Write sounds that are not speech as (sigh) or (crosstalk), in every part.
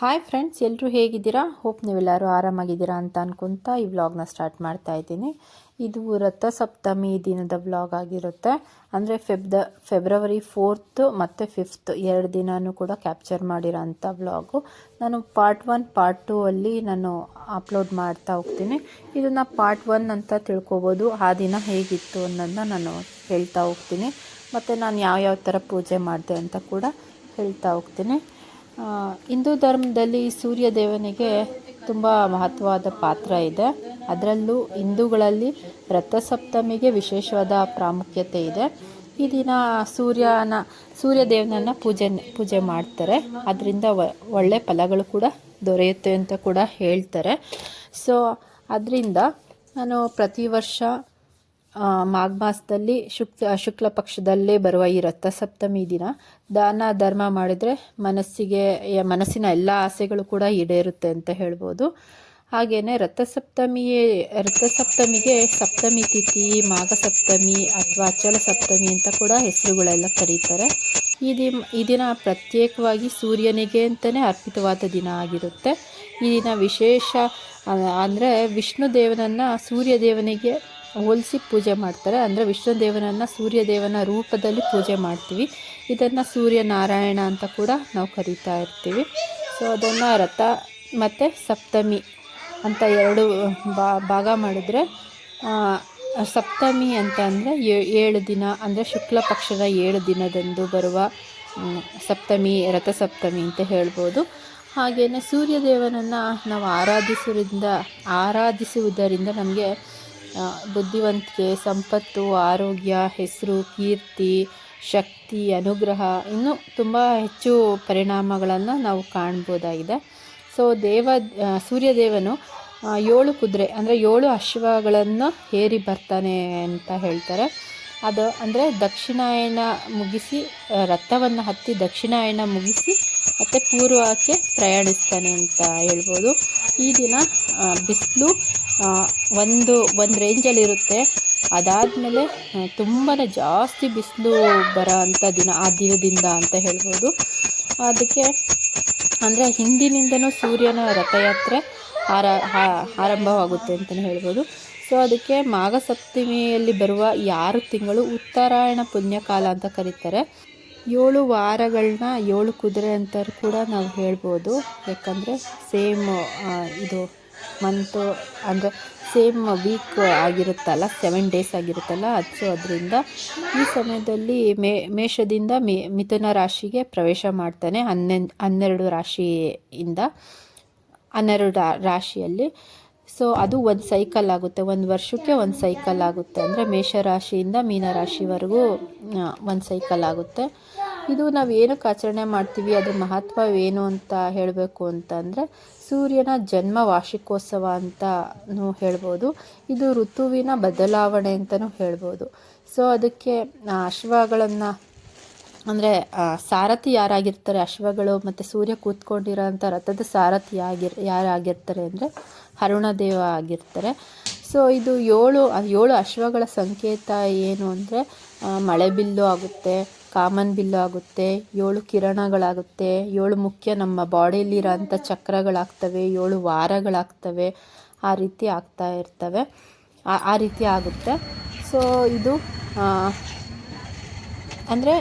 Hi friends ಎಲ್ಲರೂ ಹೇಗಿದ್ದೀರಾ? Hope ನೀವೆಲ್ಲರೂ ಆರಾಮಾಗಿದ್ದೀರಾ ಅಂತ ಅನ್ಕೊಂತ ಈ ವ್ಲಾಗ್ನ ಸ್ಟಾರ್ಟ್ ಮಾಡ್ತಾ ಇದ್ದೀನಿ. ಇದು ರಥಸಪ್ತಮಿ ದಿನದ ವ್ಲಾಗ್ ಆಗಿರುತ್ತೆ. ಅಂದರೆ ಫೆಬ್ದ ಫೆಬ್ರವರಿ ಫೋರ್ತ್ ಮತ್ತು ಫಿಫ್ತ್ ಎರಡು ದಿನವೂ ಕೂಡ ಕ್ಯಾಪ್ಚರ್ ಮಾಡಿರೋ ಅಂಥ ವ್ಲಾಗು ನಾನು ಪಾರ್ಟ್ ಒನ್ ಪಾರ್ಟ್ ಟೂ ಅಲ್ಲಿ ನಾನು ಅಪ್ಲೋಡ್ ಮಾಡ್ತಾ ಹೋಗ್ತೀನಿ. ಇದನ್ನು ಪಾರ್ಟ್ ಒನ್ ಅಂತ ತಿಳ್ಕೊಬೋದು. ಆ ದಿನ ಹೇಗಿತ್ತು ಅನ್ನೋದನ್ನ ನಾನು ಹೇಳ್ತಾ ಹೋಗ್ತೀನಿ. ಮತ್ತು ನಾನು ಯಾವ್ಯಾವ ಥರ ಪೂಜೆ ಮಾಡಿದೆ ಅಂತ ಕೂಡ ಹೇಳ್ತಾ ಹೋಗ್ತೀನಿ. ಹಿಂದೂ ಧರ್ಮದಲ್ಲಿ ಸೂರ್ಯ ದೇವನಿಗೆ ತುಂಬ ಮಹತ್ವವಾದ ಪಾತ್ರ ಇದೆ. ಅದರಲ್ಲೂ ಹಿಂದೂಗಳಲ್ಲಿ ರಥಸಪ್ತಮಿಗೆ ವಿಶೇಷವಾದ ಪ್ರಾಮುಖ್ಯತೆ ಇದೆ. ಈ ದಿನ ಸೂರ್ಯನ, ಸೂರ್ಯ ದೇವನನ್ನು ಪೂಜೆ ಪೂಜೆ ಮಾಡ್ತಾರೆ. ಅದರಿಂದ ಒಳ್ಳೆ ಫಲಗಳು ಕೂಡ ದೊರೆಯುತ್ತೆ ಅಂತ ಕೂಡ ಹೇಳ್ತಾರೆ. ಸೊ ಅದರಿಂದ ನಾನು ಪ್ರತಿ ವರ್ಷ ಮಾಘ ಮಾಸದಲ್ಲಿ ಶುಕ್ಲ ಶುಕ್ಲ ಪಕ್ಷದಲ್ಲೇ ಬರುವ ಈ ರಥಸಪ್ತಮಿ ದಿನ. ದಾನ, ಧರ್ಮ ಮಾಡಿದರೆ ಮನಸ್ಸಿಗೆ ಮನಸ್ಸಿನ ಎಲ್ಲ ಆಸೆಗಳು ಕೂಡ ಈಡೇರುತ್ತೆ ಅಂತ ಹೇಳ್ಬೋದು. ಹಾಗೆಯೇ ರಥಸಪ್ತಮಿಯೇ, ರಥಸಪ್ತಮಿಗೆ ಸಪ್ತಮಿ ತಿಥಿ ಮಾಘ ಸಪ್ತಮಿ ಅಥವಾ ಅಚಲ ಸಪ್ತಮಿ ಅಂತ ಕೂಡ ಹೆಸರುಗಳೆಲ್ಲ ಕರೀತಾರೆ. ಈ ದಿ ಈ ದಿನ ಪ್ರತ್ಯೇಕವಾಗಿ ಸೂರ್ಯನಿಗೆ ಅಂತಲೇ ಅರ್ಪಿತವಾದ ದಿನ ಆಗಿರುತ್ತೆ. ಈ ದಿನ ವಿಶೇಷ ಅಂದರೆ ವಿಷ್ಣು ದೇವನನ್ನು ಸೂರ್ಯ ದೇವನಿಗೆ ಹೋಲಿಸಿ ಪೂಜೆ ಮಾಡ್ತಾರೆ. ಅಂದರೆ ವಿಷ್ಣು ದೇವನನ್ನು ಸೂರ್ಯ ದೇವನ ರೂಪದಲ್ಲಿ ಪೂಜೆ ಮಾಡ್ತೀವಿ. ಇದನ್ನು ಸೂರ್ಯನಾರಾಯಣ ಅಂತ ಕೂಡ ನಾವು ಕರೀತಾ ಇರ್ತೀವಿ. ಸೊ ಅದನ್ನು ರಥ ಮತ್ತು ಸಪ್ತಮಿ ಅಂತ ಎರಡು ಭಾಗ ಮಾಡಿದ್ರೆ ಸಪ್ತಮಿ ಅಂತ ಅಂದರೆ ಏಳು ದಿನ, ಅಂದರೆ ಶುಕ್ಲ ಪಕ್ಷದ ಏಳು ದಿನದಂದು ಬರುವ ಸಪ್ತಮಿ ರಥಸಪ್ತಮಿ ಅಂತ ಹೇಳ್ಬೋದು. ಹಾಗೆಯೇ ಸೂರ್ಯದೇವನನ್ನು ನಾವು ಆರಾಧಿಸುವುದರಿಂದ ಆರಾಧಿಸುವುದರಿಂದ ನಮಗೆ ಬುದ್ಧಿವಂತಿಕೆ, ಸಂಪತ್ತು, ಆರೋಗ್ಯ, ಹೆಸರು, ಕೀರ್ತಿ, ಶಕ್ತಿ, ಅನುಗ್ರಹ ಇನ್ನೂ ತುಂಬ ಹೆಚ್ಚು ಪರಿಣಾಮಗಳನ್ನು ನಾವು ಕಾಣ್ಬೋದಾಗಿದೆ. ಸೊ ದೇವ ಸೂರ್ಯದೇವನು ಏಳು ಕುದುರೆ, ಅಂದರೆ ಏಳು ಅಶ್ವಗಳನ್ನು ಏರಿ ಬರ್ತಾನೆ ಅಂತ ಹೇಳ್ತಾರೆ. ಅದು ಅಂದರೆ ದಕ್ಷಿಣಾಯನ ಮುಗಿಸಿ ರಥವನ್ನು ಹತ್ತಿ ದಕ್ಷಿಣಾಯನ ಮುಗಿಸಿ ಮತ್ತು ಪೂರ್ವಕ್ಕೆ ಪ್ರಯಾಣಿಸ್ತಾನೆ ಅಂತ ಹೇಳ್ಬೋದು. ಈ ದಿನ ಬಿಸಿಲು ಒಂದು ಒಂದು ರೇಂಜಲ್ಲಿರುತ್ತೆ ಅದಾದಮೇಲೆ ತುಂಬಾ ಜಾಸ್ತಿ ಬಿಸಿಲು ಬರೋ ಅಂಥ ದಿನ, ಆ ದಿನದಿಂದ ಅಂತ ಹೇಳ್ಬೋದು. ಅದಕ್ಕೆ, ಅಂದರೆ ಹಿಂದಿನಿಂದನೂ ಸೂರ್ಯನ ರಥಯಾತ್ರೆ ಆರ ಆರಂಭವಾಗುತ್ತೆ ಅಂತಲೇ ಹೇಳ್ಬೋದು. ಸೊ ಅದಕ್ಕೆ ಮಾಘ ಸಪ್ತಮಿಯಲ್ಲಿ ಬರುವ ಯಾರು ತಿಂಗಳು ಉತ್ತರಾಯಣ ಪುಣ್ಯಕಾಲ ಅಂತ ಕರೀತಾರೆ. ಏಳು ವಾರಗಳನ್ನ ಏಳು ಕುದುರೆ ಅಂತ ಕೂಡ ನಾವು ಹೇಳ್ಬೋದು. ಯಾಕಂದರೆ ಸೇಮ್ ಇದು ಮಂತು ಅಂದರೆ ಸೇಮ್ ವೀಕ್ ಆಗಿರುತ್ತಲ್ಲ ಸೆವೆನ್ ಡೇಸ್ ಆಗಿರುತ್ತಲ್ಲ. ಅದು ಅದರಿಂದ ಈ ಸಮಯದಲ್ಲಿ ಮೇ, ಮೇಷದಿಂದ ಮೇ, ಮಿಥುನ ರಾಶಿಗೆ ಪ್ರವೇಶ ಮಾಡ್ತಾನೆ. ಹನ್ನೆ ಹನ್ನೆರಡು ರಾಶಿಯಿಂದ, ಹನ್ನೆರಡು ರಾಶಿಯಲ್ಲಿ. ಸೊ ಅದು ಒಂದು ಸೈಕಲ್ ಆಗುತ್ತೆ. ಒಂದು ವರ್ಷಕ್ಕೆ ಒಂದು ಸೈಕಲ್ ಆಗುತ್ತೆ. ಅಂದರೆ ಮೇಷರಾಶಿಯಿಂದ ಮೀನರಾಶಿವರೆಗೂ ಒಂದು ಸೈಕಲ್ ಆಗುತ್ತೆ. ಇದು ನಾವು ಏನಕ್ಕೆ ಆಚರಣೆ ಮಾಡ್ತೀವಿ, ಅದ್ರ ಏನು ಅಂತ ಹೇಳಬೇಕು ಅಂತಂದರೆ, ಸೂರ್ಯನ ಜನ್ಮ ವಾರ್ಷಿಕೋತ್ಸವ ಅಂತ ಹೇಳ್ಬೋದು. ಇದು ಋತುವಿನ ಬದಲಾವಣೆ ಅಂತಲೂ ಹೇಳ್ಬೋದು. ಸೊ ಅದಕ್ಕೆ ಅಶ್ವಗಳನ್ನು ಅಂದರೆ ಸಾರಥಿ ಯಾರಾಗಿರ್ತಾರೆ? ಅಶ್ವಗಳು ಮತ್ತು ಸೂರ್ಯ ಕೂತ್ಕೊಂಡಿರೋಂಥ ರಥದ ಸಾರಥಿ ಆಗಿರ್ ಯಾರಾಗಿರ್ತಾರೆ ಅಂದರೆ, ಅರುಣದೇವ ಆಗಿರ್ತಾರೆ. ಸೊ ಇದು ಏಳು ಏಳು ಅಶ್ವಗಳ ಸಂಕೇತ ಏನು ಅಂದರೆ ಮಳೆ ಬಿಲ್ಲು ಆಗುತ್ತೆ, ಕಾಮನ್ ಬಿಲ್ಲು ಆಗುತ್ತೆ, ಏಳು ಕಿರಣಗಳಾಗುತ್ತೆ, ಏಳು ಮುಖ್ಯ ನಮ್ಮ ಬಾಡಿಯಲ್ಲಿರೋಂಥ ಚಕ್ರಗಳಾಗ್ತವೆ, ಏಳು ವಾರಗಳಾಗ್ತವೆ, ಆ ರೀತಿ ಆಗ್ತಾ ಇರ್ತವೆ. ಆ- ರೀತಿ ಆಗುತ್ತೆ. ಸೊ ಇದು ಅಂದರೆ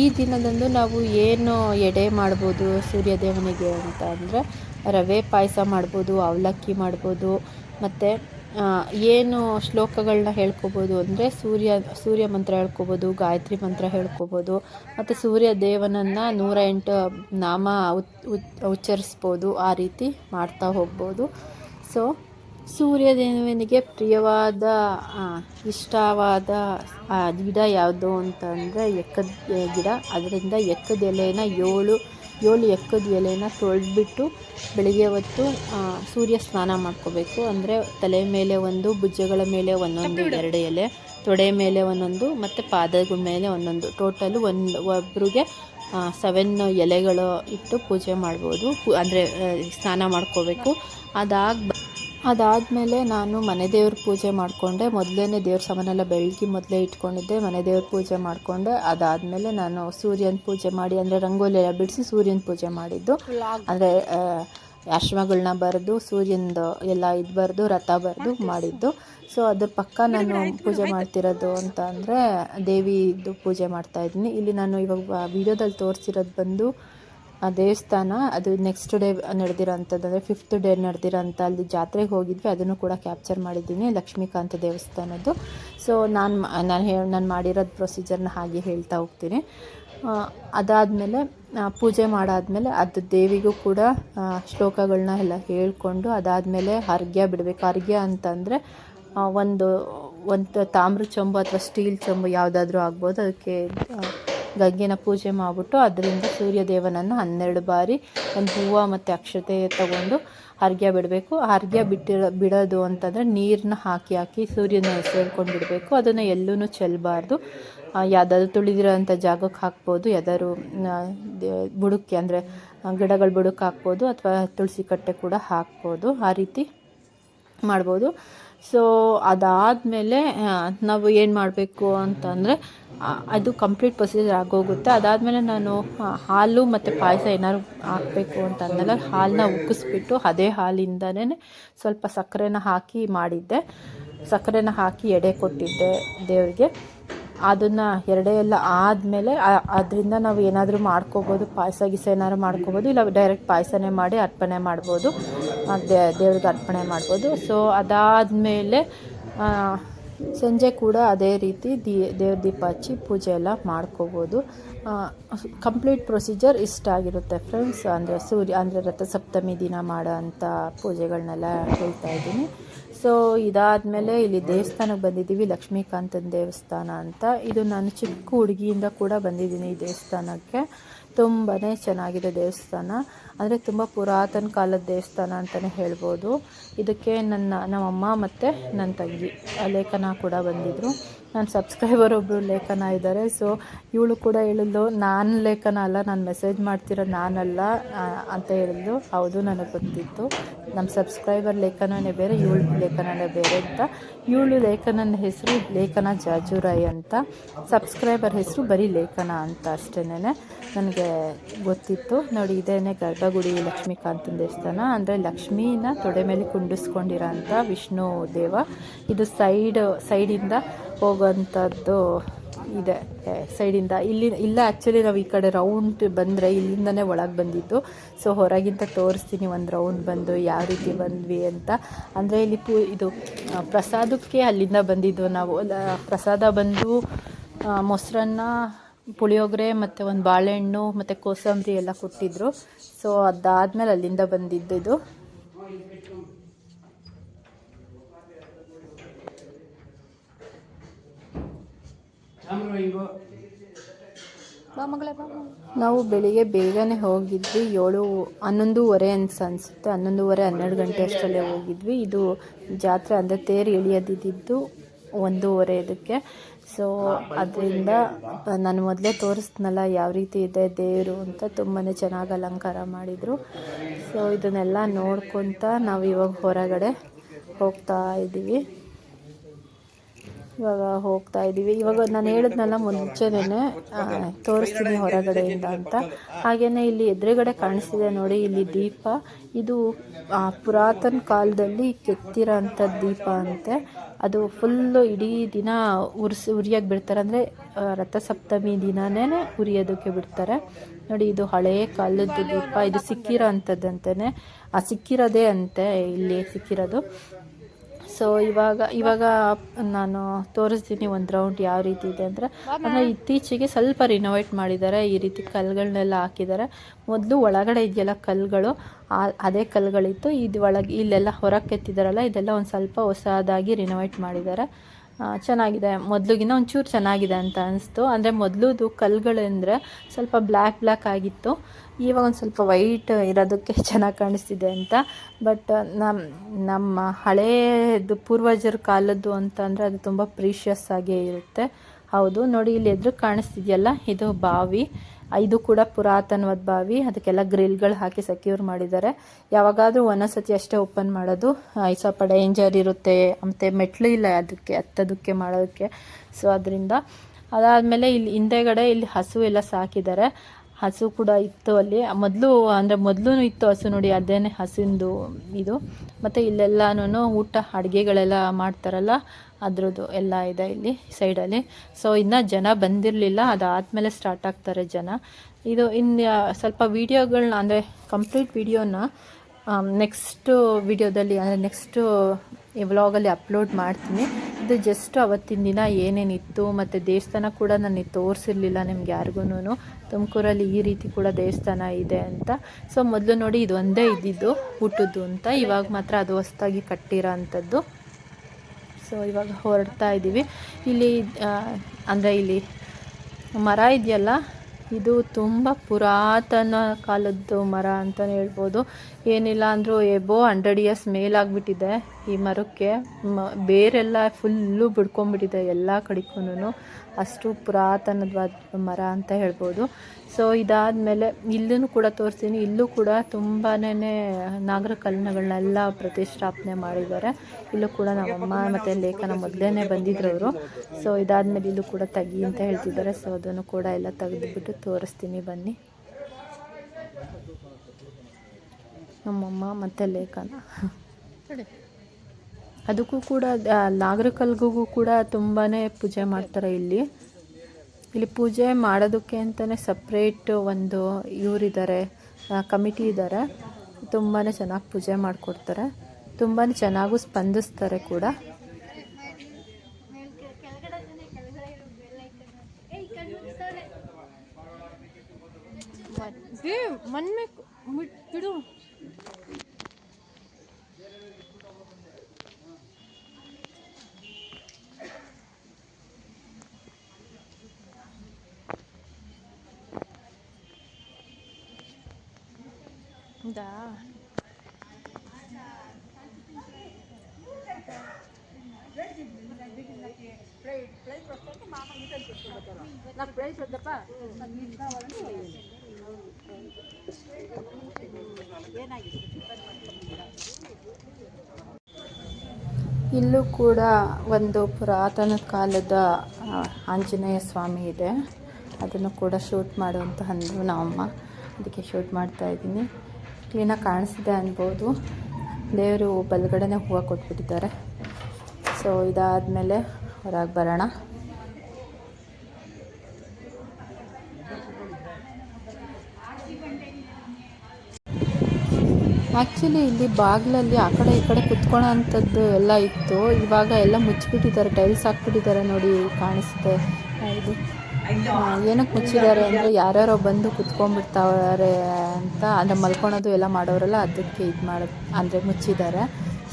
ಈ ದಿನದಂದು ನಾವು ಏನು ಎಡೆ ಮಾಡ್ಬೋದು ಸೂರ್ಯದೇವನಿಗೆ ಅಂತ ಅಂದರೆ ರವೆ ಪಾಯಸ ಮಾಡ್ಬೋದು, ಅವಲಕ್ಕಿ ಮಾಡ್ಬೋದು, ಮತ್ತು ಏನು ಶ್ಲೋಕಗಳನ್ನ ಹೇಳ್ಕೊಬೋದು ಅಂದರೆ ಸೂರ್ಯ ಸೂರ್ಯ ಮಂತ್ರ ಹೇಳ್ಕೊಬೋದು, ಗಾಯತ್ರಿ ಮಂತ್ರ ಹೇಳ್ಕೊಬೋದು, ಮತ್ತು ಸೂರ್ಯ ದೇವನನ್ನು ನೂರ ಎಂಟು ನಾಮ ಉತ್ ಉಚ್ ಉಚ್ಚರಿಸ್ಬೋದು, ಆ ರೀತಿ ಮಾಡ್ತಾ ಹೋಗ್ಬೋದು. ಸೊ ಸೂರ್ಯದೇವನಿಗೆ ಪ್ರಿಯವಾದ ಇಷ್ಟವಾದ ಗಿಡ ಯಾವುದು ಅಂತಂದರೆ ಎಕ್ಕದ ಗಿಡ. ಅದರಿಂದ ಎಕ್ಕದ ಎಲೆನ ಏಳು ಏಳು ಎಕ್ಕದ ಎಲೆನ ತೊಳೆದ್ಬಿಟ್ಟು ಬೆಳಿಗ್ಗೆ ಹೊತ್ತು ಸೂರ್ಯ ಸ್ನಾನ ಮಾಡ್ಕೋಬೇಕು. ಅಂದರೆ ತಲೆ ಮೇಲೆ ಒಂದು ಭುಜಗಳ ಮೇಲೆ ಒಂದೊಂದು ಎರಡು ಎಲೆ ತೊಡೆ ಮೇಲೆ ಒಂದೊಂದು ಮತ್ತು ಪಾದಗಳ ಮೇಲೆ ಒಂದೊಂದು. ಟೋಟಲು ಒಂದು ಒಬ್ಬರಿಗೆ ಸೆವೆನ್ ಎಲೆಗಳು ಇಟ್ಟು ಪೂಜೆ ಮಾಡ್ಬೋದು. ಅಂದರೆ ಸ್ನಾನ ಮಾಡ್ಕೋಬೇಕು. ಅದಾಗಿ ಅದಾದಮೇಲೆ ನಾನು ಮನೆ ದೇವ್ರ ಪೂಜೆ ಮಾಡಿಕೊಂಡೆ. ಮೊದಲೇ ದೇವ್ರ ಸಾಮಾನೆಲ್ಲ ಬೆಳಗ್ಗೆ ಮೊದಲೇ ಇಟ್ಕೊಂಡಿದ್ದೆ. ಮನೆ ದೇವ್ರ ಪೂಜೆ ಮಾಡಿಕೊಂಡೆ. ಅದಾದಮೇಲೆ ನಾನು ಸೂರ್ಯನ ಪೂಜೆ ಮಾಡಿ ಅಂದರೆ ರಂಗೋಲಿ ಎಲ್ಲ ಬಿಡಿಸಿ ಸೂರ್ಯನ ಪೂಜೆ ಮಾಡಿದ್ದು. ಅಂದರೆ ಆಶ್ರಮಗಳನ್ನ ಬರೆದು ಸೂರ್ಯನದು ಎಲ್ಲ ಇದು ಬರೆದು ರಥ ಬರೆದು ಮಾಡಿದ್ದು. ಸೊ ಅದ್ರ ಪಕ್ಕ ನಾನು ಪೂಜೆ ಮಾಡ್ತಿರೋದು ಅಂತ ಅಂದರೆ ದೇವಿದು ಪೂಜೆ ಮಾಡ್ತಾ ಇದ್ದೀನಿ. ಇಲ್ಲಿ ನಾನು ಇವಾಗ ವಿಡಿಯೋದಲ್ಲಿ ತೋರಿಸಿರೋದು ಬಂದು ಆ ದೇವಸ್ಥಾನ, ಅದು ನೆಕ್ಸ್ಟ್ ಡೇ ನಡೆದಿರೋ ಅಂಥದ್ದು ಅಂದರೆ ಫಿಫ್ತ್ ಡೇ ನಡೆದಿರೋಂಥ ಅಲ್ಲಿ ಜಾತ್ರೆಗೆ ಹೋಗಿದ್ವಿ. ಅದನ್ನು ಕೂಡ ಕ್ಯಾಪ್ಚರ್ ಮಾಡಿದ್ದೀನಿ, ಲಕ್ಷ್ಮೀಕಾಂತ ದೇವಸ್ಥಾನದ್ದು. ಸೊ ನಾನು ನಾನು ಹೇಳಿ ನಾನು ಮಾಡಿರೋದು ಪ್ರೊಸೀಜರ್ನ ಹಾಗೆ ಹೇಳ್ತಾ ಹೋಗ್ತೀನಿ. ಅದಾದಮೇಲೆ ಪೂಜೆ ಮಾಡಾದಮೇಲೆ ಅದು ದೇವಿಗೂ ಕೂಡ ಶ್ಲೋಕಗಳನ್ನ ಎಲ್ಲ ಹೇಳ್ಕೊಂಡು ಅದಾದಮೇಲೆ ಅರ್ಘ್ಯ ಬಿಡಬೇಕು. ಅರ್ಘ್ಯ ಅಂತಂದರೆ ಒಂದು ಒಂದು ತಾಮ್ರ ಚೊಂಬು ಅಥವಾ ಸ್ಟೀಲ್ ಚೊಂಬು ಯಾವುದಾದ್ರೂ ಆಗ್ಬೋದು. ಅದಕ್ಕೆ ಗಂಗೆನ ಪೂಜೆ ಮಾಡಿಬಿಟ್ಟು ಅದರಿಂದ ಸೂರ್ಯ ದೇವನನ್ನು ಹನ್ನೆರಡು ಬಾರಿ ಒಂದು ಹೂವು ಮತ್ತು ಅಕ್ಷತೆ ತಗೊಂಡು ಅರ್ಘ್ಯ ಬಿಡಬೇಕು. ಅರ್ಘ್ಯ ಬಿಟ್ಟಿರೋ, ಬಿಡೋದು ಅಂತಂದರೆ ನೀರನ್ನ ಹಾಕಿ ಹಾಕಿ ಸೂರ್ಯನ ಸೇರ್ಕೊಂಡು ಬಿಡಬೇಕು. ಅದನ್ನು ಎಲ್ಲೂ ಚೆಲ್ಲಬಾರ್ದು ಯಾವುದಾದ್ರು ತುಳಿದಿರೋ ಅಂಥ ಜಾಗಕ್ಕೆ ಹಾಕ್ಬೋದು. ಯಾವ್ದಾದ್ರು ಬುಡಕ್ಕೆ ಅಂದರೆ ಗಿಡಗಳ ಬುಡಕ್ಕೆ ಹಾಕ್ಬೋದು ಅಥವಾ ತುಳಸಿ ಕಟ್ಟೆ ಕೂಡ ಹಾಕ್ಬೋದು. ಆ ರೀತಿ ಮಾಡ್ಬೋದು. ಸೊ ಅದಾದಮೇಲೆ ನಾವು ಏನು ಮಾಡಬೇಕು ಅಂತಂದರೆ ಅದು ಕಂಪ್ಲೀಟ್ ಪ್ರೊಸೀಜರ್ ಆಗೋಗುತ್ತೆ. ಅದಾದಮೇಲೆ ನಾನು ಹಾಲು ಮತ್ತು ಪಾಯಸ ಏನಾದ್ರು ಹಾಕಬೇಕು ಅಂತಂದಾಗ ಹಾಲನ್ನ ಉಕ್ಕಿಸ್ಬಿಟ್ಟು ಅದೇ ಹಾಲಿಂದನೇ ಸ್ವಲ್ಪ ಸಕ್ಕರೆನ ಹಾಕಿ ಮಾಡಿದ್ದೆ. ಸಕ್ಕರೆನ ಹಾಕಿ ಎಡೆ ಕೊಟ್ಟಿದ್ದೆ ದೇವರಿಗೆ. ಅದನ್ನು ಎರಡೇ ಎಲ್ಲ ಆದಮೇಲೆ ಅದರಿಂದ ನಾವು ಏನಾದರೂ ಮಾಡ್ಕೋಬೋದು, ಪಾಯಸ ಗೀಸ ಏನಾದ್ರು ಮಾಡ್ಕೋಬೋದು, ಇಲ್ಲ ಡೈರೆಕ್ಟ್ ಪಾಯಸನೇ ಮಾಡಿ ಅರ್ಪಣೆ ಮಾಡ್ಬೋದು. ದೇವ್ರಿಗೆ ಅರ್ಪಣೆ ಮಾಡ್ಬೋದು. ಸೊ ಅದಾದಮೇಲೆ ಸಂಜೆ ಕೂಡ ಅದೇ ರೀತಿ ದೀ, ದೇವ್ರ ದೀಪ ಹಚ್ಚಿ ಪೂಜೆ ಎಲ್ಲ ಮಾಡ್ಕೋಬೋದು. ಕಂಪ್ಲೀಟ್ ಪ್ರೊಸೀಜರ್ ಇಷ್ಟ ಆಗಿರುತ್ತೆ ಫ್ರೆಂಡ್ಸ್ ಅಂದರೆ ಸೂರ್ಯ, ಅಂದರೆ ರಥಸಪ್ತಮಿ ದಿನ ಮಾಡೋ ಅಂಥ ಪೂಜೆಗಳನ್ನೆಲ್ಲ ಹೇಳ್ತಾ ಇದ್ದೀನಿ. ಸೊ ಇದಾದಮೇಲೆ ಇಲ್ಲಿ ದೇವಸ್ಥಾನಕ್ಕೆ ಬಂದಿದ್ದೀವಿ, ಲಕ್ಷ್ಮೀಕಾಂತನ ದೇವಸ್ಥಾನ ಅಂತ. ಇದು ನಾನು ಚಿಕ್ಕ ಹುಡುಗಿಯಿಂದ ಕೂಡ ಬಂದಿದ್ದೀನಿ ಈ ದೇವಸ್ಥಾನಕ್ಕೆ. ತುಂಬಾ ಚೆನ್ನಾಗಿದೆ ದೇವಸ್ಥಾನ. ಅಂದರೆ ತುಂಬ ಪುರಾತನ ಕಾಲದ ದೇವಸ್ಥಾನ ಅಂತಲೇ ಹೇಳ್ಬೋದು. ಇದಕ್ಕೆ ನನ್ನ ನಮ್ಮಮ್ಮ ಮತ್ತು ನನ್ನ ತಂಗಿ. ಲೇಖನ ಕೂಡ ಬಂದಿದ್ದರು ನನ್ನ ಸಬ್ಸ್ಕ್ರೈಬರ್ ಒಬ್ಬರು ಲೇಖನ ಇದ್ದಾರೆ. ಸೊ ಇವಳು ಕೂಡ ಹೇಳಿದ್ಲು, ನಾನು ಲೇಖನ ಅಲ್ಲ, ನಾನು ಮೆಸೇಜ್ ಮಾಡ್ತಿರೋ ನಾನಲ್ಲ ಅಂತ ಹೇಳಿದ್ಲು. ಹೌದು, ನನಗೆ ಗೊತ್ತಿತ್ತು. ನಮ್ಮ ಸಬ್ಸ್ಕ್ರೈಬರ್ ಲೇಖನನೇ ಬೇರೆ, ಇವಳು ಲೇಖನನೇ ಬೇರೆ ಅಂತ. ಇವಳು ಲೇಖನನ ಹೆಸರು ಲೇಖನ ಜಾಜುರಾಯಿ ಅಂತ. ಸಬ್ಸ್ಕ್ರೈಬರ್ ಹೆಸರು ಬರೀ ಲೇಖನ ಅಂತ ಅಷ್ಟೇ ನನಗೆ ಗೊತ್ತಿತ್ತು. ನೋಡಿ, ಇದೇನೆ ಗರ್ಭಗುಡಿ ಲಕ್ಷ್ಮೀಕಾಂತನ ದೇವಸ್ಥಾನ. ಅಂದರೆ ಲಕ್ಷ್ಮೀನ ತೊಡೆ ಮೇಲೆ ಕುಂಡಿಸ್ಕೊಂಡಿರೋ ವಿಷ್ಣು ದೇವ. ಇದು ಸೈಡ್, ಸೈಡಿಂದ ಹೋಗುವಂಥದ್ದು ಇದೆ. ಸೈಡಿಂದ ಇಲ್ಲಿ, ಇಲ್ಲ ಆ್ಯಕ್ಚುಲಿ ನಾವು ಈ ಕಡೆ ರೌಂಡ್ ಬಂದರೆ ಇಲ್ಲಿಂದನೇ ಒಳಗೆ ಬಂದಿದ್ದು. ಸೊ ಹೊರಗಿಂತ ತೋರಿಸ್ತೀನಿ ಒಂದು ರೌಂಡ್ ಬಂದು ಯಾವ ರೀತಿ ಬಂದ್ವಿ ಅಂತ. ಅಂದರೆ ಇಲ್ಲಿ ಪೂ, ಇದು ಪ್ರಸಾದಕ್ಕೆ ಅಲ್ಲಿಂದ ಬಂದಿದ್ದು ನಾವು. ಪ್ರಸಾದ ಬಂದು ಮೊಸರನ್ನ, ಪುಳಿಯೋಗರೆ ಮತ್ತು ಒಂದು ಬಾಳೆಹಣ್ಣು ಮತ್ತು ಕೋಸಂಬರಿ ಎಲ್ಲ ಕೊಟ್ಟಿದ್ದರು ಸೊ ಅದಾದಮೇಲೆ ಅಲ್ಲಿಂದ ಬಂದಿದ್ದು ನಾವು ಬೆಳಿಗ್ಗೆ ಬೇಗನೆ ಹೋಗಿದ್ವಿ, ಏಳು, ಹನ್ನೊಂದೂವರೆ ಅಂತ ಅನಿಸುತ್ತೆ. ಹನ್ನೊಂದೂವರೆ, ಹನ್ನೆರಡು ಗಂಟೆ ಅಷ್ಟರಲ್ಲೇ ಹೋಗಿದ್ವಿ. ಇದು ಜಾತ್ರೆ ಅಂದರೆ ತೇರು ಎಳಿಯೋದಿದ್ದು ಒಂದೂವರೆ ಇದಕ್ಕೆ. ಸೊ ಅದರಿಂದ ನಾನು ಮೊದಲೇ ತೋರಿಸ್ನಲ್ಲ ಯಾವ ರೀತಿ ಇದೆ ದೇವರು ಅಂತ ತುಂಬಾ ಚೆನ್ನಾಗಿ ಅಲಂಕಾರ ಮಾಡಿದರು. ಸೊ ಇದನ್ನೆಲ್ಲ ನೋಡ್ಕೊತ ನಾವು ಇವಾಗ ಹೊರಗಡೆ ಹೋಗ್ತಾ ಇದ್ದೀವಿ ಇವಾಗ ಹೋಗ್ತಾ ಇದ್ದೀವಿ ಇವಾಗ ನಾನು ಹೇಳಿದ್ನಲ್ಲ ಮುಂಚೆನೇ ತೋರಿಸ್ತೀನಿ ಹೊರಗಡೆಯಿಂದ ಅಂತ. ಹಾಗೆಯೇ ಇಲ್ಲಿ ಎದುರುಗಡೆ ಕಾಣಿಸ್ತಿದೆ ನೋಡಿ ಇಲ್ಲಿ ದೀಪ. ಇದು ಪುರಾತನ ಕಾಲದಲ್ಲಿ ಕೆತ್ತಿರೋ ಅಂಥ ದೀಪ ಅಂತೆ. ಅದು ಫುಲ್ಲು ಇಡೀ ದಿನ ಉರ್ಸಿ ಉರಿಯೋಕ್ಕೆ ಬಿಡ್ತಾರೆ. ಅಂದರೆ ರಥಸಪ್ತಮಿ ದಿನನೇ ಉರಿಯೋದಕ್ಕೆ ಬಿಡ್ತಾರೆ. ನೋಡಿ ಇದು ಹಳೆಯ ಕಾಲದ ದೀಪ. ಇದು ಸಿಕ್ಕಿರೋ ಅಂಥದ್ದಂತೆಯೇ ಆ ಸಿಕ್ಕಿರೋದೇ ಅಂತೆ ಇಲ್ಲಿ ಸಿಕ್ಕಿರೋದು. ಸೊ ಇವಾಗ ಇವಾಗ ನಾನು ತೋರಿಸ್ತೀನಿ ಒಂದು ರೌಂಡ್ ಯಾವ ರೀತಿ ಇದೆ ಅಂದರೆ. ಅಂದರೆ ಇತ್ತೀಚೆಗೆ ಸ್ವಲ್ಪ ರಿನೋವೇಟ್ ಮಾಡಿದ್ದಾರೆ, ಈ ರೀತಿ ಕಲ್ಲುಗಳನ್ನೆಲ್ಲ ಹಾಕಿದ್ದಾರೆ. ಮೊದಲು ಒಳಗಡೆ ಇದೆಯಲ್ಲ ಕಲ್ಲುಗಳು ಅದೇ ಕಲ್ಲುಗಳಿತ್ತು. ಇದು ಒಳಗೆ ಇಲ್ಲೆಲ್ಲ ಹೊರಕ್ಕೆ ಎತ್ತಿದ್ದಾರಲ್ಲ ಇದೆಲ್ಲ ಒಂದು ಸ್ವಲ್ಪ ಹೊಸದಾಗಿ ರಿನೋವೇಟ್ ಮಾಡಿದ್ದಾರೆ. ಚೆನ್ನಾಗಿದೆ. ಮೊದಲಿಗಿನ್ನ ಒಂಚೂರು ಚೆನ್ನಾಗಿದೆ ಅಂತ ಅನಿಸ್ತು. ಅಂದರೆ ಮೊದಲುದು ಕಲ್ಲುಗಳೆಂದರೆ ಸ್ವಲ್ಪ ಬ್ಲ್ಯಾಕ್ ಬ್ಲ್ಯಾಕ್ ಆಗಿತ್ತು. ಇವಾಗ ಒಂದು ಸ್ವಲ್ಪ ವೈಟ್ ಇರೋದಕ್ಕೆ (laughs) ಚೆನ್ನಾಗಿ ಕಾಣಿಸ್ತಿದೆ ಅಂತ. ಬಟ್ ನಮ್ಮ ನಮ್ಮ ಹಳೇದು ಪೂರ್ವಜರ ಕಾಲದ್ದು ಅಂತಂದರೆ ಅದು ತುಂಬ ಪ್ರೀಷಿಯಸ್ ಆಗೇ ಇರುತ್ತೆ. ಹೌದು, ನೋಡಿ ಇಲ್ಲಿ ಎದುರು ಕಾಣಿಸ್ತಿದೆಯಲ್ಲ? ಇದು ಬಾವಿ. ಇದು ಕೂಡ ಪುರಾತನವಾದ ಬಾವಿ. ಅದಕ್ಕೆಲ್ಲ ಗ್ರಿಲ್ಗಳು ಹಾಕಿ ಸೆಕ್ಯೂರ್ ಮಾಡಿದ್ದಾರೆ. ಯಾವಾಗಾದರೂ ಒಂದೊಂದ್ಸತಿ ಅಷ್ಟೇ ಓಪನ್ ಮಾಡೋದು. ಸ್ವಲ್ಪ ಡೇಂಜರ್ ಇರುತ್ತೆ. ಮತ್ತು ಮೆಟ್ಲು ಇಲ್ಲ ಅದಕ್ಕೆ, ಹತ್ತೋದಕ್ಕೆ, ಮಾಡೋದಕ್ಕೆ. ಸೊ ಅದರಿಂದ ಅದಾದಮೇಲೆ ಇಲ್ಲಿ ಹಿಂದೆಗಡೆ ಇಲ್ಲಿ ಹಸು ಎಲ್ಲ ಸಾಕಿದ್ದಾರೆ. ಹಸು ಕೂಡ ಇತ್ತು ಅಲ್ಲಿ. ಮೊದಲು, ಅಂದರೆ ಮೊದಲು ಇತ್ತು ಹಸು ನೋಡಿ, ಅದೇನೆ ಹಸಿಂದು ಇದು. ಮತ್ತು ಇಲ್ಲೆಲ್ಲನೂ ಊಟ, ಅಡುಗೆಗಳೆಲ್ಲ ಮಾಡ್ತಾರಲ್ಲ, ಅದ್ರದ್ದು ಎಲ್ಲ ಇದೆ ಇಲ್ಲಿ ಸೈಡಲ್ಲಿ. ಸೊ ಇನ್ನು ಜನ ಬಂದಿರಲಿಲ್ಲ, ಅದಾದಮೇಲೆ ಸ್ಟಾರ್ಟ್ ಆಗ್ತಾರೆ ಜನ. ಇದು ಇನ್ನು ಸ್ವಲ್ಪ ವೀಡಿಯೋಗಳನ್ನ ಅಂದರೆ ಕಂಪ್ಲೀಟ್ ವೀಡಿಯೋನ ನೆಕ್ಸ್ಟು ವಿಡಿಯೋದಲ್ಲಿ ಅಂದರೆ ನೆಕ್ಸ್ಟು ಈ ವ್ಲಾಗಲ್ಲಿ ಅಪ್ಲೋಡ್ ಮಾಡ್ತೀನಿ. ಇದು ಜಸ್ಟ್ ಅವತ್ತಿನ ದಿನ ಏನೇನಿತ್ತು ಮತ್ತು ದೇವಸ್ಥಾನ ಕೂಡ ನನಗೆ ತೋರಿಸಿರ್ಲಿಲ್ಲ ನಿಮ್ಗೆ ಯಾರಿಗೂ ತುಮಕೂರಲ್ಲಿ ಈ ರೀತಿ ಕೂಡ ದೇವಸ್ಥಾನ ಇದೆ ಅಂತ. ಸೊ ಮೊದಲು ನೋಡಿ ಇದು ಒಂದೇ ಇದ್ದಿದ್ದು ಊಟದ್ದು ಅಂತ. ಇವಾಗ ಮಾತ್ರ ಅದು ಹೊಸ್ದಾಗಿ ಕಟ್ಟಿರೋ ಅಂಥದ್ದು. ಸೊ ಇವಾಗ ಹೊರಡ್ತಾ ಇದ್ದೀವಿ ಇಲ್ಲಿ ಅಂದರೆ ಇಲ್ಲಿ ಮರ ಇದೆಯಲ್ಲ ಇದು ತುಂಬ ಪುರಾತನ ಕಾಲದ್ದು ಮರ ಅಂತಲೇ ಹೇಳ್ಬೋದು. ಏನಿಲ್ಲ ಅಂದರೂ ಎಬೋ ಹಂಡ್ರೆಡ್ ಇಯರ್ಸ್ ಮೇಲಾಗ್ಬಿಟ್ಟಿದೆ ಈ ಮರಕ್ಕೆ. ಮ, ಬೇರೆಲ್ಲ ಫುಲ್ಲು ಬಿಡ್ಕೊಂಬಿಟ್ಟಿದೆ ಎಲ್ಲ ಕಡೆಗೂ ಅಷ್ಟು ಪುರಾತನವಾದ ಮರ ಅಂತ ಹೇಳ್ಬೋದು. ಸೊ ಇದಾದಮೇಲೆ ಇಲ್ಲೂ ಕೂಡ ತೋರಿಸ್ತೀನಿ. ಇಲ್ಲೂ ಕೂಡ ತುಂಬಾ ನಾಗರ ಕಲ್ಲುಗಳನ್ನೆಲ್ಲ ಪ್ರತಿಷ್ಠಾಪನೆ ಮಾಡಿದ್ದಾರೆ. ಇಲ್ಲೂ ಕೂಡ ನಮ್ಮಮ್ಮ ಮತ್ತು ಲೇಖನ ಮೊದಲೇ ಬಂದಿದ್ರು ಅವರು ಸೊ ಇದಾದಮೇಲೆ ಇಲ್ಲೂ ಕೂಡ ತೆಗಿ ಅಂತ ಹೇಳ್ತಿದ್ದಾರೆ. ಸೊ ಅದನ್ನು ಕೂಡ ಎಲ್ಲ ತೆಗೆದುಬಿಟ್ಟು ತೋರಿಸ್ತೀನಿ ಬನ್ನಿ. ನಮ್ಮಮ್ಮ ಮತ್ತು ಲೇಖನ. ಅದಕ್ಕೂ ಕೂಡ ನಾಗರಕಲ್ಗೂ ಕೂಡ ತುಂಬಾ ಪೂಜೆ ಮಾಡ್ತಾರೆ ಇಲ್ಲಿ. ಇಲ್ಲಿ ಪೂಜೆ ಮಾಡೋದಕ್ಕೆ ಅಂತಲೇ ಸಪ್ರೇಟ್ ಒಂದು ಇವರಿದ್ದಾರೆ ಕಮಿಟಿ ಇದ್ದಾರೆ. ತುಂಬಾ ಚೆನ್ನಾಗಿ ಪೂಜೆ ಮಾಡಿಕೊಡ್ತಾರೆ. ತುಂಬಾ ಚೆನ್ನಾಗೂ ಸ್ಪಂದಿಸ್ತಾರೆ ಕೂಡ. ಬಿಡು. ಹೌದಾ ಇಲ್ಲೂ ಕೂಡ ಒಂದು ಪುರಾತನ ಕಾಲದ ಆಂಜನೇಯ ಸ್ವಾಮಿ ಇದೆ. ಅದನ್ನು ಕೂಡ ಶೂಟ್ ಮಾಡುವಂತಹ ಅಂದರು ನಮ್ಮಮ್ಮ ಅದಕ್ಕೆ ಶೂಟ್ ಮಾಡ್ತಾ ಇದ್ದೀನಿ. ಕ್ಲೀನಾಗಿ ಕಾಣಿಸಿದೆ ಅನ್ಬೋದು. ದೇವರು ಬಲ್ಗಡೆನೇ ಹೂವು ಕೊಟ್ಬಿಟ್ಟಿದ್ದಾರೆ. ಸೊ ಇದಾದಮೇಲೆ ಹೊರಗೆ ಬರೋಣ. ಆ್ಯಕ್ಚುಲಿ ಇಲ್ಲಿ ಬಾಗಿಲಲ್ಲಿ ಆ ಕಡೆ ಈ ಕಡೆ ಕುತ್ಕೊಳ್ಳೋ ಅಂಥದ್ದು ಎಲ್ಲ ಇತ್ತು. ಇವಾಗ ಎಲ್ಲ ಮುಚ್ಚಿಬಿಟ್ಟಿದ್ದಾರೆ, ಟೈಲ್ಸ್ ಹಾಕ್ಬಿಟ್ಟಿದ್ದಾರೆ ನೋಡಿ ಕಾಣಿಸುತ್ತೆ ಇದು ಏನಕ್ಕೆ ಮುಚ್ಚಿದ್ದಾರೆ ಅಂದರೆ ಯಾರ್ಯಾರೋ ಬಂದು ಕುತ್ಕೊಂಡ್ಬಿಡ್ತಾವ್ರೆ ಅಂತ ಅಂದರೆ ಮಲ್ಕೊಳೋದು ಎಲ್ಲ ಮಾಡೋರೆಲ್ಲ ಅದಕ್ಕೆ ಇದು ಮಾಡಿ, ಅಂದರೆ ಮುಚ್ಚಿದ್ದಾರೆ.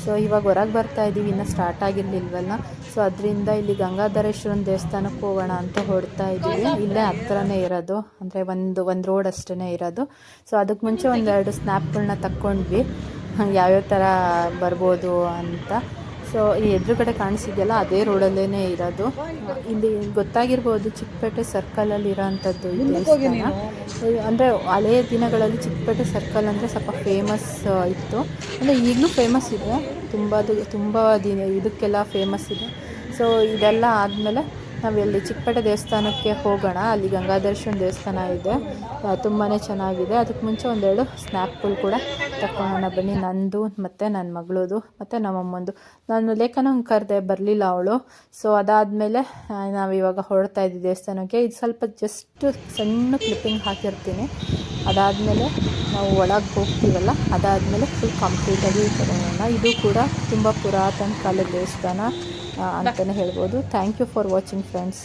ಸೊ ಇವಾಗ ಹೊರಗೆ ಬರ್ತಾ ಇದ್ದೀವಿ ಇನ್ನೂ ಸ್ಟಾರ್ಟ್ ಆಗಿರಲಿಲ್ವಲ್ಲ? ಸೊ ಅದರಿಂದ ಇಲ್ಲಿ ಗಂಗಾಧರೇಶ್ವರನ ದೇವಸ್ಥಾನಕ್ಕೆ ಹೋಗೋಣ ಅಂತ ಹೊಡ್ತಾ ಇದ್ದೀವಿ ಇಲ್ಲೇ ಹತ್ರನೇ ಇರೋದು, ಅಂದರೆ ಒಂದು ಒಂದು ರೋಡ್ ಅಷ್ಟೇ ಇರೋದು. ಸೊ ಅದಕ್ಕೆ ಮುಂಚೆ ಒಂದೆರಡು ಸ್ನ್ಯಾಪ್ಗಳನ್ನ ತಕ್ಕೊಂಡ್ವಿ. ಯಾವ್ಯಾವ ಥರ ಬರ್ಬೋದು ಅಂತ. ಸೊ ಈ ಎದುರುಗಡೆ ಕಾಣಿಸಿದೆಯಲ್ಲ ಅದೇ ರೋಡಲ್ಲೇ ಇರೋದು. ಇಲ್ಲಿ ಗೊತ್ತಾಗಿರ್ಬೋದು ಚಿಕ್ಕಪೇಟೆ ಸರ್ಕಲಲ್ಲಿ ಇರೋವಂಥದ್ದು ದೇವಸ್ಥಾನ. ಅಂದರೆ ಹಳೆಯ ದಿನಗಳಲ್ಲಿ ಚಿಕ್ಕಪೇಟೆ ಸರ್ಕಲ್ ಅಂದರೆ ಸ್ವಲ್ಪ ಫೇಮಸ್ ಇತ್ತು. ಅಂದರೆ ಈಗಲೂ ಫೇಮಸ್ ಇದೆ. ತುಂಬ ತುಂಬ ದಿನ ಇದಕ್ಕೆಲ್ಲ ಫೇಮಸ್ ಇದೆ. ಸೊ ಇದೆಲ್ಲ ಆದಮೇಲೆ ನಾವು ಇಲ್ಲಿ ಚಿಕ್ಕಪೇಟೆ ದೇವಸ್ಥಾನಕ್ಕೆ ಹೋಗೋಣ. ಅಲ್ಲಿ ಗಂಗಾಧರೇಶ್ವರನ ದೇವಸ್ಥಾನ ಇದೆ. ತುಂಬಾ ಚೆನ್ನಾಗಿದೆ. ಅದಕ್ಕೆ ಮುಂಚೆ ಒಂದೆರಡು ಸ್ನ್ಯಾಪ್ಗಳು ಕೂಡ ತಗೊಳ್ಳೋಣ ಬನ್ನಿ. ನಂದು ಮತ್ತು ನನ್ನ ಮಗಳದು ಮತ್ತು ನಮ್ಮಮ್ಮಂದು. ನಾನು ಲೇಖನ ಕರೆದೆ ಬರಲಿಲ್ಲ ಅವಳು. ಸೊ ಅದಾದಮೇಲೆ ನಾವು ಇವಾಗ ಹೊರಡ್ತಾ ಇದ್ದೀವಿ ದೇವಸ್ಥಾನಕ್ಕೆ. ಇದು ಸ್ವಲ್ಪ ಜಸ್ಟ್ ಸಣ್ಣ ಕ್ಲಿಪ್ಪಿಂಗ್ ಹಾಕಿರ್ತೀನಿ. ಅದಾದಮೇಲೆ ನಾವು ಒಳಗೆ ಹೋಗ್ತೀವಲ್ಲ, ಅದಾದಮೇಲೆ ಫುಲ್ ಕಂಪ್ಲೀಟಾಗಿ ತಗೊಳ್ಳೋಣ ಇದು ಕೂಡ ತುಂಬ ಪುರಾತನ ಕಾಲದ ದೇವಸ್ಥಾನ. ಅಂತಲೇ ಹೇಳ್ಬೋದು. Thank you for watching friends